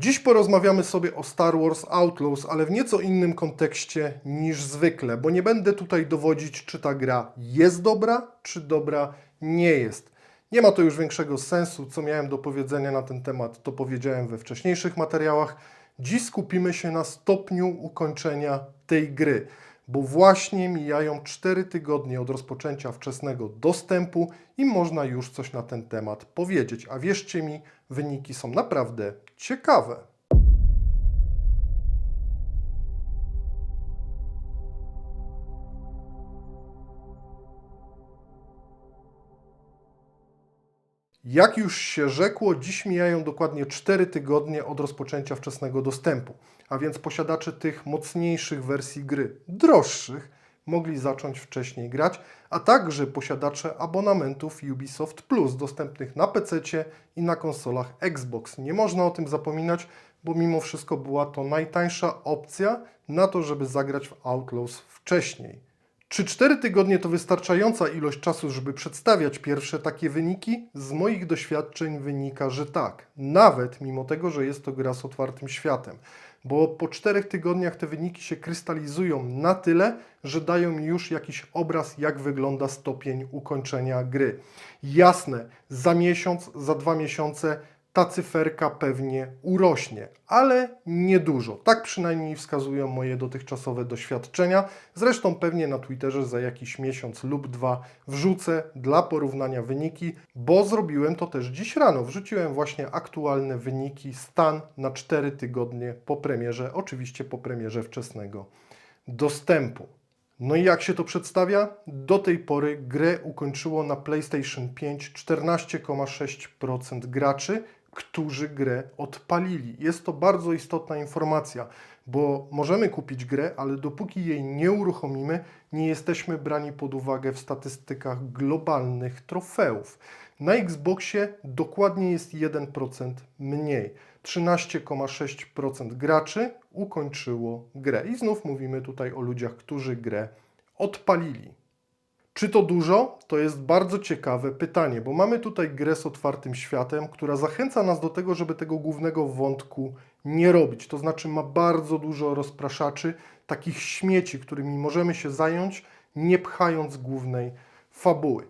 Dziś porozmawiamy sobie o Star Wars Outlaws, ale w nieco innym kontekście niż zwykle, bo nie będę tutaj dowodzić, czy ta gra jest dobra, czy dobra nie jest. Nie ma to już większego sensu. Co miałem do powiedzenia na ten temat, to powiedziałem we wcześniejszych materiałach. Dziś skupimy się na stopniu ukończenia tej gry, bo właśnie mijają 4 tygodnie od rozpoczęcia wczesnego dostępu i można już coś na ten temat powiedzieć. A wierzcie mi, wyniki są naprawdę ciekawe. Jak już się rzekło, dziś mijają dokładnie 4 tygodnie od rozpoczęcia wczesnego dostępu, a więc posiadacze tych mocniejszych wersji gry, droższych, mogli zacząć wcześniej grać, a także posiadacze abonamentów Ubisoft Plus dostępnych na PC i na konsolach Xbox. Nie można o tym zapominać, bo mimo wszystko była to najtańsza opcja na to, żeby zagrać w Outlaws wcześniej. Czy 4 tygodnie to wystarczająca ilość czasu, żeby przedstawiać pierwsze takie wyniki? Z moich doświadczeń wynika, że tak. Nawet mimo tego, że jest to gra z otwartym światem. Bo po 4 tygodniach te wyniki się krystalizują na tyle, że dają już jakiś obraz, jak wygląda stopień ukończenia gry. Jasne, za miesiąc, za dwa miesiące ta cyferka pewnie urośnie, ale niedużo. Tak przynajmniej wskazują moje dotychczasowe doświadczenia. Zresztą pewnie na Twitterze za jakiś miesiąc lub dwa wrzucę dla porównania wyniki, bo zrobiłem to też dziś rano. Wrzuciłem właśnie aktualne wyniki, stan na 4 tygodnie po premierze, oczywiście po premierze wczesnego dostępu. No i jak się to przedstawia? Do tej pory grę ukończyło na PlayStation 5 14,6% graczy, którzy grę odpalili. Jest to bardzo istotna informacja, bo możemy kupić grę, ale dopóki jej nie uruchomimy, nie jesteśmy brani pod uwagę w statystykach globalnych trofeów. Na Xboxie dokładnie jest 1% mniej. 13,6% graczy ukończyło grę. I znów mówimy tutaj o ludziach, którzy grę odpalili. Czy to dużo? To jest bardzo ciekawe pytanie, bo mamy tutaj grę z otwartym światem, która zachęca nas do tego, żeby tego głównego wątku nie robić. To znaczy ma bardzo dużo rozpraszaczy, takich śmieci, którymi możemy się zająć, nie pchając głównej fabuły.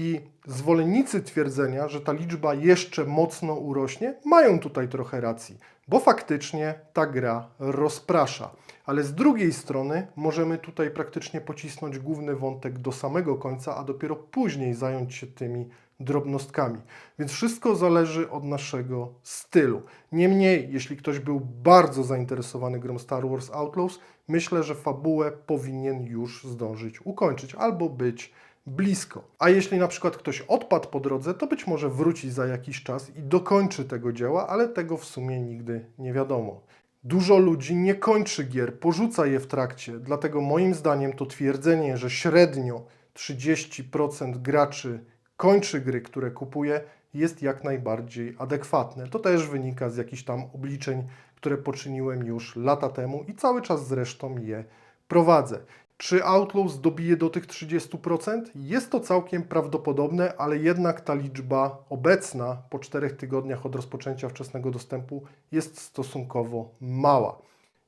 I zwolennicy twierdzenia, że ta liczba jeszcze mocno urośnie, mają tutaj trochę racji, bo faktycznie ta gra rozprasza. Ale z drugiej strony możemy tutaj praktycznie pocisnąć główny wątek do samego końca, a dopiero później zająć się tymi drobnostkami. Więc wszystko zależy od naszego stylu. Niemniej, jeśli ktoś był bardzo zainteresowany grą Star Wars Outlaws, myślę, że fabułę powinien już zdążyć ukończyć albo być blisko. A jeśli na przykład ktoś odpadł po drodze, to być może wróci za jakiś czas i dokończy tego dzieła, ale tego w sumie nigdy nie wiadomo. Dużo ludzi nie kończy gier, porzuca je w trakcie, dlatego moim zdaniem to twierdzenie, że średnio 30% graczy kończy gry, które kupuje, jest jak najbardziej adekwatne. To też wynika z jakichś tam obliczeń, które poczyniłem już lata temu i cały czas zresztą je prowadzę. Czy Outlaws dobije do tych 30%? Jest to całkiem prawdopodobne, ale jednak ta liczba obecna po 4 tygodniach od rozpoczęcia wczesnego dostępu jest stosunkowo mała.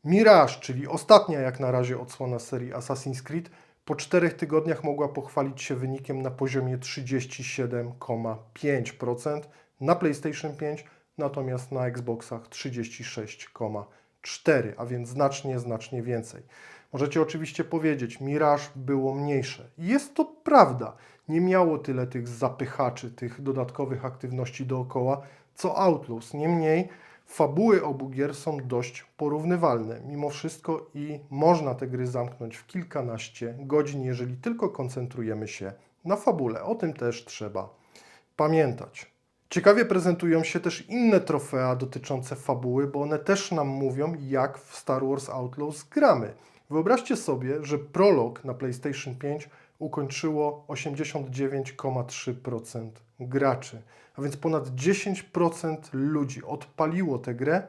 Mirage, czyli ostatnia jak na razie odsłona serii Assassin's Creed, po 4 tygodniach mogła pochwalić się wynikiem na poziomie 37,5% na PlayStation 5, natomiast na Xboxach 36,4%, a więc znacznie, znacznie więcej. Możecie oczywiście powiedzieć, Mirage było mniejsze. Jest to prawda. Nie miało tyle tych zapychaczy, tych dodatkowych aktywności dookoła, co Outlaws. Niemniej fabuły obu gier są dość porównywalne. Mimo wszystko i można te gry zamknąć w kilkanaście godzin, jeżeli tylko koncentrujemy się na fabule. O tym też trzeba pamiętać. Ciekawie prezentują się też inne trofea dotyczące fabuły, bo one też nam mówią, jak w Star Wars Outlaws gramy. Wyobraźcie sobie, że prolog na PlayStation 5 ukończyło 89,3% graczy, a więc ponad 10% ludzi odpaliło tę grę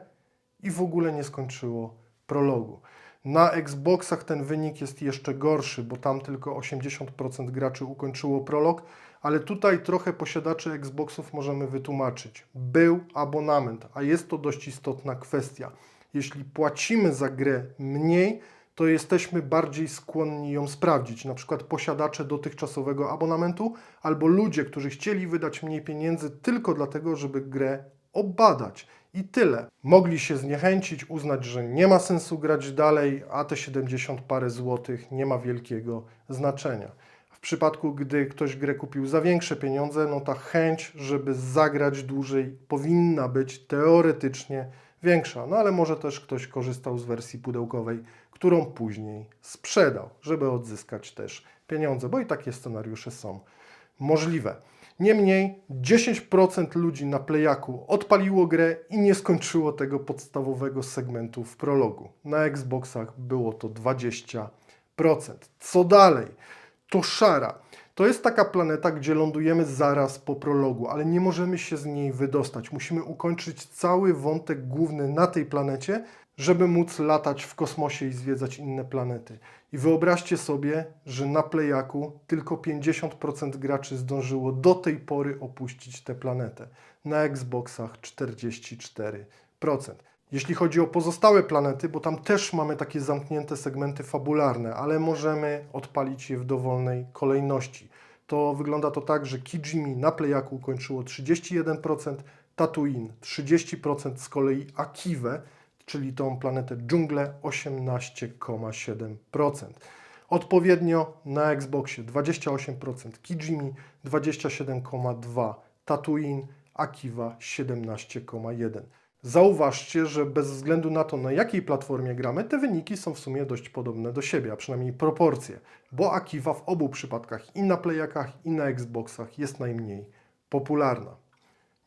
i w ogóle nie skończyło prologu. Na Xboxach ten wynik jest jeszcze gorszy, bo tam tylko 80% graczy ukończyło prolog, ale tutaj trochę posiadaczy Xboxów możemy wytłumaczyć. Był abonament, a jest to dość istotna kwestia. Jeśli płacimy za grę mniej, to jesteśmy bardziej skłonni ją sprawdzić. Na przykład posiadacze dotychczasowego abonamentu albo ludzie, którzy chcieli wydać mniej pieniędzy tylko dlatego, żeby grę obadać. I tyle. Mogli się zniechęcić, uznać, że nie ma sensu grać dalej, a te 70 parę złotych nie ma wielkiego znaczenia. W przypadku, gdy ktoś grę kupił za większe pieniądze, no ta chęć, żeby zagrać dłużej, powinna być teoretycznie większa. No ale może też ktoś korzystał z wersji pudełkowej, którą później sprzedał, żeby odzyskać też pieniądze, bo i takie scenariusze są możliwe. Niemniej 10% ludzi na Playaku odpaliło grę i nie skończyło tego podstawowego segmentu w prologu. Na Xboxach było to 20%. Co dalej? To szara. To jest taka planeta, gdzie lądujemy zaraz po prologu, ale nie możemy się z niej wydostać. Musimy ukończyć cały wątek główny na tej planecie, żeby móc latać w kosmosie i zwiedzać inne planety. I wyobraźcie sobie, że na Playaku tylko 50% graczy zdążyło do tej pory opuścić tę planetę. Na Xboxach 44%. Jeśli chodzi o pozostałe planety, bo tam też mamy takie zamknięte segmenty fabularne, ale możemy odpalić je w dowolnej kolejności. To wygląda to tak, że Kijimi na Playaku ukończyło 31%, Tatooine 30%, z kolei Akiwę, czyli tą planetę dżunglę 18,7%. Odpowiednio na Xboxie 28%, Kijimi 27,2%, Tatooine, Akiwa 17,1%. Zauważcie, że bez względu na to, na jakiej platformie gramy, te wyniki są w sumie dość podobne do siebie, a przynajmniej proporcje, bo Akiwa w obu przypadkach, i na Playakach, i na Xboxach, jest najmniej popularna.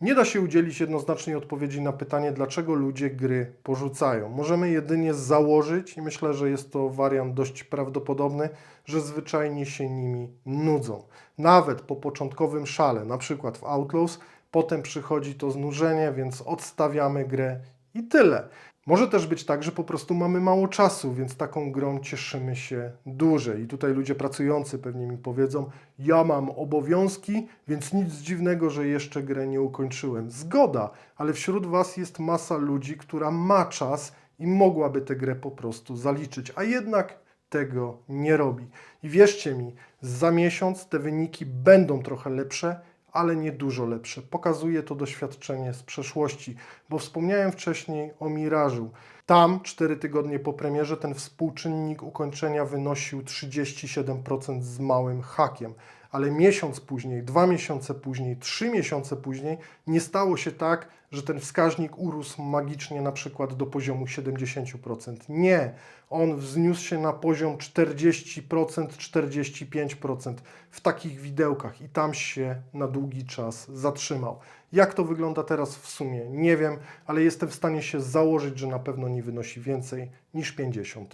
Nie da się udzielić jednoznacznej odpowiedzi na pytanie, dlaczego ludzie gry porzucają. Możemy jedynie założyć, i myślę, że jest to wariant dość prawdopodobny, że zwyczajnie się nimi nudzą. Nawet po początkowym szale, na przykład w Outlaws, potem przychodzi to znużenie, więc odstawiamy grę i tyle. Może też być tak, że po prostu mamy mało czasu, więc taką grą cieszymy się dłużej. I tutaj ludzie pracujący pewnie mi powiedzą: Ja mam obowiązki, więc nic dziwnego, że jeszcze grę nie ukończyłem. Zgoda, ale wśród Was jest masa ludzi, która ma czas i mogłaby tę grę po prostu zaliczyć, a jednak tego nie robi. I wierzcie mi, za miesiąc te wyniki będą trochę lepsze, ale nie dużo lepsze. Pokazuje to doświadczenie z przeszłości, bo wspomniałem wcześniej o Mirażu. Tam, 4 tygodnie po premierze, ten współczynnik ukończenia wynosił 37% z małym hakiem. Ale miesiąc później, dwa miesiące później, trzy miesiące później nie stało się tak, że ten wskaźnik urósł magicznie na przykład do poziomu 70%. Nie, on wzniósł się na poziom 40%, 45% w takich widełkach i tam się na długi czas zatrzymał. Jak to wygląda teraz w sumie? Nie wiem, ale jestem w stanie się założyć, że na pewno nie wynosi więcej niż 50%.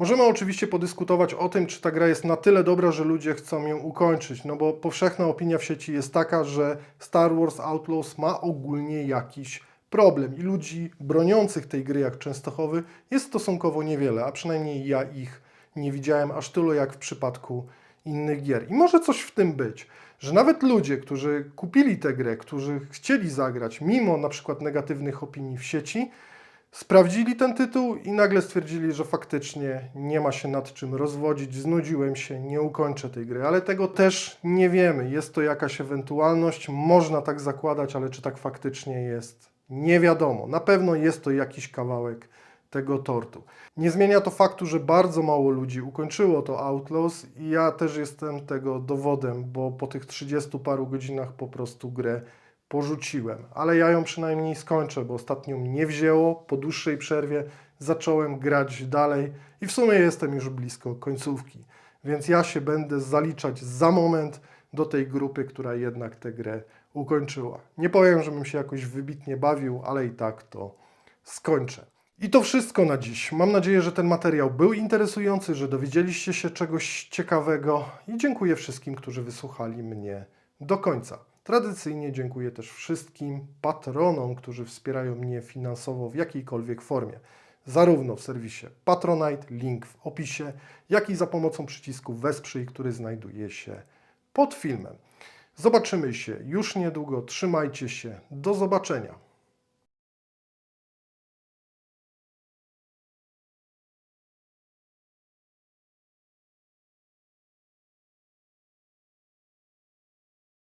Możemy oczywiście podyskutować o tym, czy ta gra jest na tyle dobra, że ludzie chcą ją ukończyć, no bo powszechna opinia w sieci jest taka, że Star Wars Outlaws ma ogólnie jakiś problem i ludzi broniących tej gry jak Częstochowy jest stosunkowo niewiele, a przynajmniej ja ich nie widziałem aż tylu jak w przypadku innych gier. I może coś w tym być, że nawet ludzie, którzy kupili tę grę, którzy chcieli zagrać, mimo na przykład negatywnych opinii w sieci, Sprawdzili ten tytuł i nagle stwierdzili, że faktycznie nie ma się nad czym rozwodzić, znudziłem się, nie ukończę tej gry, ale tego też nie wiemy. Jest to jakaś ewentualność, można tak zakładać, ale czy tak faktycznie jest, nie wiadomo. Na pewno jest to jakiś kawałek tego tortu. Nie zmienia to faktu, że bardzo mało ludzi ukończyło to Outlaws i ja też jestem tego dowodem, bo po tych 30 paru godzinach po prostu grę porzuciłem, ale ja ją przynajmniej skończę, bo ostatnio mnie wzięło, po dłuższej przerwie zacząłem grać dalej i w sumie jestem już blisko końcówki, więc ja się będę zaliczać za moment do tej grupy, która jednak tę grę ukończyła. Nie powiem, żebym się jakoś wybitnie bawił, ale i tak to skończę. I to wszystko na dziś. Mam nadzieję, że ten materiał był interesujący, że dowiedzieliście się czegoś ciekawego i dziękuję wszystkim, którzy wysłuchali mnie do końca. Tradycyjnie dziękuję też wszystkim patronom, którzy wspierają mnie finansowo w jakiejkolwiek formie. Zarówno w serwisie Patronite, link w opisie, jak i za pomocą przycisku Wesprzyj, który znajduje się pod filmem. Zobaczymy się już niedługo. Trzymajcie się. Do zobaczenia.